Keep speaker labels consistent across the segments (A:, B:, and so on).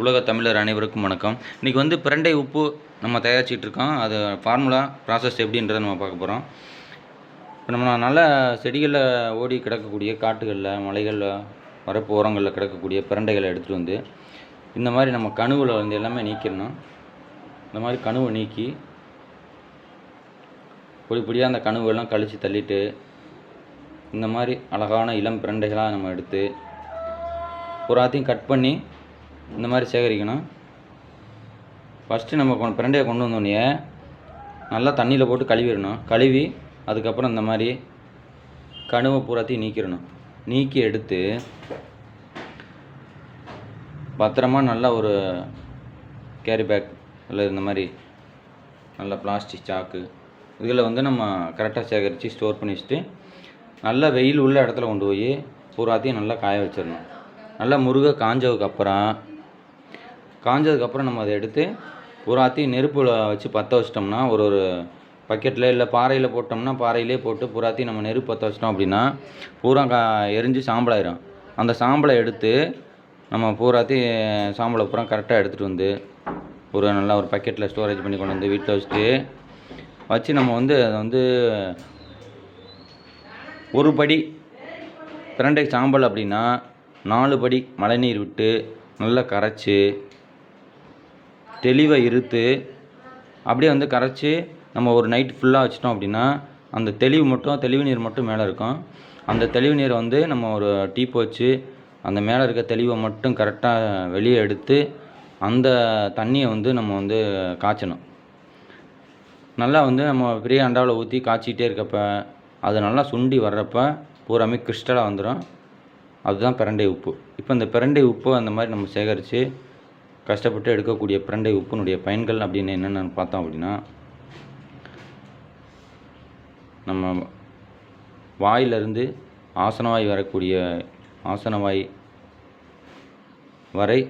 A: உலக தமிழர் அனைவருக்கும் வணக்கம். இன்றைக்கி வந்து பிரண்டை உப்பு நம்ம தயாரிச்சிட்ருக்கோம் அது ஃபார்முலா ப்ராசஸ் எப்படின்றத நம்ம பார்க்க போகிறோம் இப்போ நம்ம நல்ல செடிகளில் ஓடி கிடக்கக்கூடிய காட்டுகளில் மலைகளில் வரப்பு ஓரங்களில் கிடக்கக்கூடிய பிரண்டைகளை எடுத்துகிட்டு வந்து இந்த மாதிரி நம்ம கனவுல வந்து எல்லாமே நீக்கிடணும். இந்த மாதிரி கணுவை நீக்கி பொடி பொடியாக அந்த கனவுகள்லாம் கழித்து தள்ளிட்டு இந்த மாதிரி அழகான இளம் பிரண்டைகளாக நம்ம எடுத்து பூராத்தையும் கட் பண்ணி இந்த மாதிரி சேகரிக்கணும். ஃபஸ்ட்டு நம்ம கொண்டு பிரண்டையை கொண்டு வந்தோடனே நல்லா தண்ணியில் போட்டு கழுவிடணும். கழுவி அதுக்கப்புறம் இந்த மாதிரி கணுவை பூராத்தையும் நீக்கிடணும். நீக்கி எடுத்து பத்திரமா நல்லா ஒரு கேரி பேக் இல்லை இந்த மாதிரி நல்ல பிளாஸ்டிக் சாக்கு இதில் வந்து நம்ம கரெக்டாக சேகரித்து ஸ்டோர் பண்ணி வச்சுட்டு நல்லா வெயில் உள்ள இடத்துல கொண்டு போய் பூராத்தையும் நல்லா காய வச்சிடணும். நல்லா முருகை காஞ்சதுக்கு அப்புறம் காஞ்சதுக்கப்புறம் நம்ம அதை எடுத்து புறாத்தி நெருப்பில் வச்சு பற்ற வச்சிட்டோம்னா ஒரு ஒரு பக்கெட்டில் இல்லை பாறையில் போட்டோம்னா பாறையிலே போட்டு புறாத்தி நம்ம நெருப்பு பற்ற வச்சிட்டோம் அப்படின்னா பூரா கா எரிஞ்சு சாம்பலாயிரும். அந்த சாம்பலை எடுத்து நம்ம பூராத்தி சாம்பலை பூரா கரெக்டாக எடுத்துகிட்டு வந்து ஒரு நல்லா ஒரு பக்கெட்டில் ஸ்டோரேஜ் பண்ணி கொண்டு வந்து வீட்டில் வச்சுட்டு வச்சு நம்ம வந்து அதை வந்து ஒரு படி பிரண்டை சாம்பல் அப்படின்னா நாலு படி மழைநீர் விட்டு நல்லா கரைச்சி தெளிவை இருத்து அப்படியே வந்து கரைச்சி நம்ம ஒரு நைட் ஃபுல்லாக வச்சிட்டோம் அப்படின்னா அந்த தெளிவு மட்டும் தெளிவு நீர் மட்டும் மேலே இருக்கும். அந்த தெளிவு நீரை வந்து நம்ம ஒரு டீப் வச்சு அந்த மேலே இருக்க தெளிவை மட்டும் கரெக்டாக வெளியே எடுத்து அந்த தண்ணியை வந்து நம்ம வந்து காய்ச்சணும். நல்லா வந்து நம்ம பெரிய அண்டாவில் ஊற்றி காய்ச்சிக்கிட்டே இருக்கப்ப அது நல்லா சுண்டி வர்றப்ப பூராமே கிறிஸ்டலாக வந்துடும் அதுதான் பிரண்டை உப்பு. இப்போ இந்த பிரண்டை உப்பு அந்த மாதிரி நம்ம சேகரித்து கஷ்டப்பட்டு எடுக்கக்கூடிய பிரண்டை உப்பினுடைய பயன்கள் அப்படின்னு என்னென்னு பார்த்தோம் அப்படின்னா நம்ம வாயிலிருந்து ஆசனவாய் வரக்கூடிய ஆசனவாய் வரை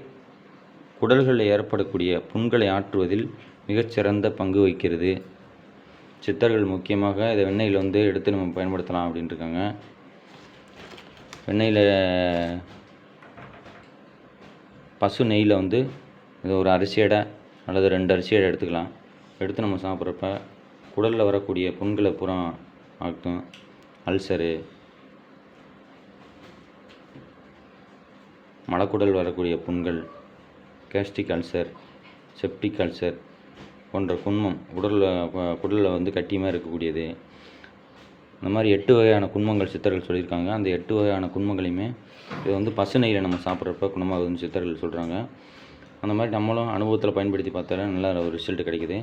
A: குடல்களில் ஏற்படக்கூடிய புண்களை ஆற்றுவதில் மிகச்சிறந்த பங்கு வகிக்கிறது. சித்தர்கள் முக்கியமாக இதை வெண்ணெயில் வந்து எடுத்து நம்ம பயன்படுத்தலாம் அப்படின்ட்டு இருக்காங்க வெண்ணெயில் பசு நெய்யில் வந்து இது ஒரு அரிசி எடை அல்லது ரெண்டு அரிசி எடை எடுத்துக்கலாம். எடுத்து நம்ம சாப்பிட்றப்ப குடலில் வரக்கூடிய புண்களை பூரா ஆக்கும் அல்சரு மலக்குடல் வரக்கூடிய புண்கள் கேஸ்டிக் அல்சர் செப்டிக் அல்சர் போன்ற குன்மம் உடலில் குடலில் வந்து கட்டியமாக இருக்கக்கூடியது. இந்த மாதிரி எட்டு வகையான குன்மங்கள் சித்தர்கள் சொல்லியிருக்காங்க. அந்த எட்டு வகையான குன்மங்களையுமே இது வந்து பசு நெய்யில் நம்ம சாப்பிட்றப்ப குணமாகுதுன்னு சித்தர்கள் சொல்கிறாங்க அந்த மாதிரி நம்மளும் அனுபவத்தில் பயன்படுத்தி பார்த்தாலே நல்ல ஒரு ரிசல்ட் கிடைக்குது.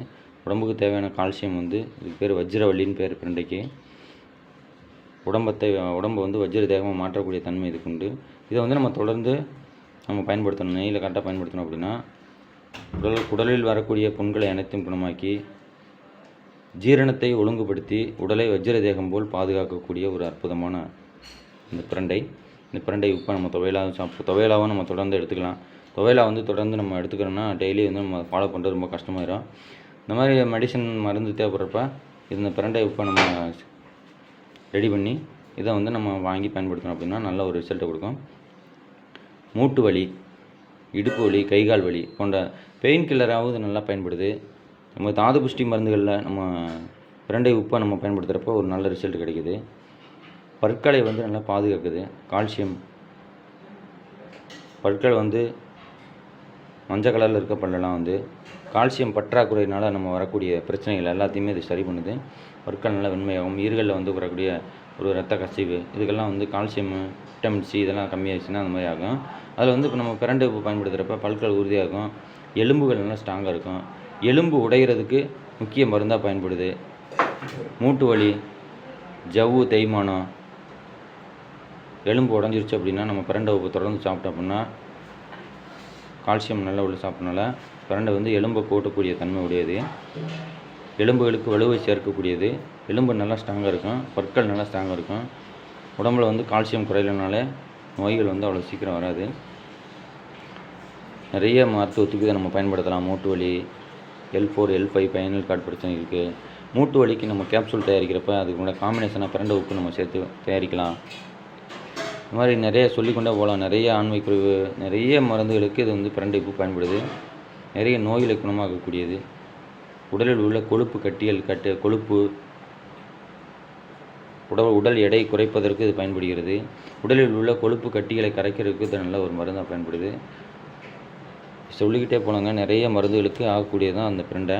A: உடம்புக்கு தேவையான கால்சியம் வந்து இதுக்கு பேர் வஜ்ரவள்ளின்னு பேர் பிரண்டைக்கு உடம்பத்தை உடம்பை வந்து வஜ்ர தேகமாக மாற்றக்கூடிய தன்மை இதுக்கு உண்டு இதை வந்து நம்ம தொடர்ந்து நம்ம பயன்படுத்தணும். நெய்யில் கரெக்டாக பயன்படுத்தணும் அப்படின்னா உடல் உடலில் வரக்கூடிய புண்களை அனைத்தும் குணமாக்கி ஜீரணத்தை ஒழுங்குபடுத்தி உடலை வஜ்ர தேகம் போல் பாதுகாக்கக்கூடிய ஒரு அற்புதமான இந்த பிரண்டை. இந்த பிரண்டை உப்பை நம்ம துவையலாகவும் சாப்பிட்டு துவையலாகவும் நம்ம தொடர்ந்து எடுத்துக்கலாம். துவையலா வந்து தொடர்ந்து நம்ம எடுத்துக்கிறோம்னா டெய்லி வந்து நம்ம ஃபாலோ பண்ணுறது ரொம்ப கஷ்டமாயிடும் இந்த மாதிரி மெடிசன் மருந்து தேவைப்படுறப்ப இந்த பிரண்டை உப்பை நம்ம ரெடி பண்ணி இதை வந்து நம்ம வாங்கி பயன்படுத்தணும் அப்படின்னா நல்ல ஒரு ரிசல்ட்டை கொடுக்கும். மூட்டு வலி இடுப்பு வலி கைகால் வலி போன்ற பெயின் கில்லராகவும் இது நல்லா பயன்படுது. நம்ம தாது புஷ்டி மருந்துகளில் நம்ம பிரண்டை உப்பை நம்ம பயன்படுத்துகிறப்போ ஒரு நல்ல ரிசல்ட் கிடைக்குது. பற்களை வந்து நல்லா பாதுகாக்குது. கால்சியம் பற்கள் வந்து மஞ்சள் கலரில் இருக்க பல்லெல்லாம் வந்து கால்சியம் பற்றாக்குறையினால் நம்ம வரக்கூடிய பிரச்சனைகள் எல்லாத்தையுமே இது சரி பண்ணுது. பற்கள் நல்லா வெண்மையாகும் ஈர்களில் வந்து வரக்கூடிய ஒரு ரத்த கசிவு இதுக்கெல்லாம் வந்து கால்சியம் விட்டமின் சி இதெல்லாம் கம்மியாகிடுச்சுன்னா அந்த மாதிரி ஆகும். அதில் வந்து இப்போ நம்ம பிரண்டு உப்பு பயன்படுத்துகிறப்ப பல்கள் உறுதியாகும் எலும்புகள் நல்லா ஸ்ட்ராங்காக இருக்கும். எலும்பு உடைகிறதுக்கு முக்கிய மருந்தாக பயன்படுது. மூட்டு வலி ஜவ்வு தேய்மானம் எலும்பு உடஞ்சிருச்சு அப்படின்னா நம்ம பிரண்டை உப்பு தொடர்ந்து சாப்பிட்டோம் அப்படின்னா கால்சியம் நல்லா உள்ள சாப்பிட்றனால சுரண்டை வந்து எலும்பை கூட்டக்கூடிய தன்மை உடையது. எலும்புகளுக்கு வலுவை சேர்க்கக்கூடியது. எலும்பு நல்லா ஸ்ட்ராங்காக இருக்கும். பற்கள் நல்லா ஸ்ட்ராங்காக இருக்கும். உடம்புல வந்து கால்சியம் குறையிலனால நோய்கள் வந்து அவ்வளோ சீக்கிரம் வராது. நிறைய மருத்துவத்துக்கு இதை நம்ம பயன்படுத்தலாம். மூட்டு வலி L four L five spinal cord பிரச்சனை இருக்குது மூட்டு வலிக்கு நம்ம கேப்சூல் தயாரிக்கிறப்ப அதுக்கு கூட காம்பினேஷனாக பிறண்ட உப்பு நம்ம சேர்த்து தயாரிக்கலாம். இந்த மாதிரி நிறைய சொல்லிக்கொண்டே போகலாம். நிறைய ஆண்மை குறைவு நிறைய மருந்துகளுக்கு இது வந்து பிரண்டை உப்பு பயன்படுது. நிறைய நோய்களை குணமாக்கக்கூடியது. உடலில் உள்ள கொழுப்பு கட்டியல் கட்டு கொழுப்பு உடல் உடல் எடை குறைப்பதற்கு இது பயன்படுகிறது. உடலில் உள்ள கொழுப்பு கட்டிகளை கரைக்கிறதுக்கு இது நல்ல ஒரு மருந்தாக பயன்படுது. சொல்லிக்கிட்டே போனாங்க நிறைய மருந்துகளுக்கு ஆகக்கூடியது தான் அந்த பிரண்டை.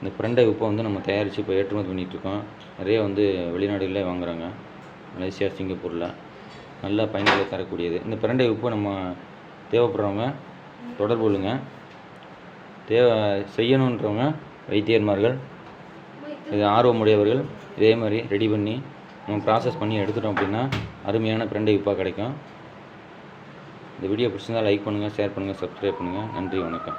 A: இந்த பிரண்டை உப்பை வந்து நம்ம தயாரித்து இப்போ ஏற்றுமதி பண்ணிகிட்ருக்கோம். நிறைய வந்து வெளிநாடுகளே வாங்குறாங்க. மலேசியா சிங்கப்பூரில். நல்ல பயன்களை தரக்கூடியது. இந்த பிரண்டை உப்பு நம்ம தேவைப்படுறவங்க தொடர்பு கொள்ளுங்க. தேவை செய்யணுன்றவங்க வைத்தியர்மார்கள் இது ஆர்வமுடையவர்கள் இதே மாதிரி ரெடி பண்ணி நம்ம ப்ராசஸ் பண்ணி எடுத்துட்டோம் அப்படின்னா அருமையான பிரண்டை உப்பாக கிடைக்கும். இந்த வீடியோ பிடிச்சிருந்தால் லைக் பண்ணுங்கள் ஷேர் பண்ணுங்கள் சப்ஸ்கிரைப் பண்ணுங்கள் நன்றி வணக்கம்.